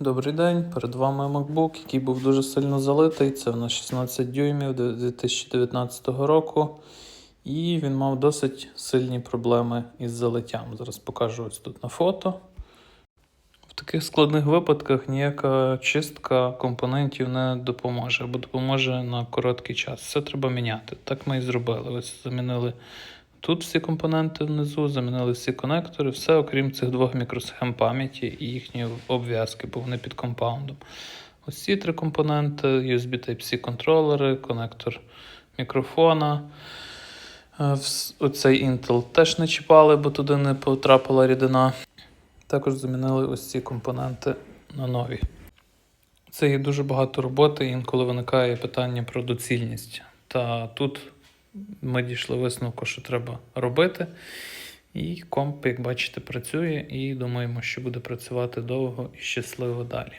добрий день. Перед вами MacBook, який був дуже сильно залитий. Це в нас 16 дюймів 2019 року. І він мав досить сильні проблеми із залиттям. Зараз покажу ось тут на фото. В таких складних випадках ніяка чистка компонентів не допоможе, або допоможе на короткий час. Все треба міняти. Так ми і зробили. Ось замінили тут всі компоненти внизу, замінили всі конектори, все окрім цих двох мікросхем пам'яті і їхньої обв'язки, бо вони під компаундом. Ось ці три компоненти: USB Type-C контролери, конектор мікрофона. Е, Оцей Intel теж не чіпали, бо туди не потрапила рідина. Також замінили ось ці компоненти на нові. Це є дуже багато роботи, інколи виникає питання про доцільність. Та тут ми дійшли висновку, що треба робити. І комп, як бачите, працює, і думаємо, що буде працювати довго і щасливо далі.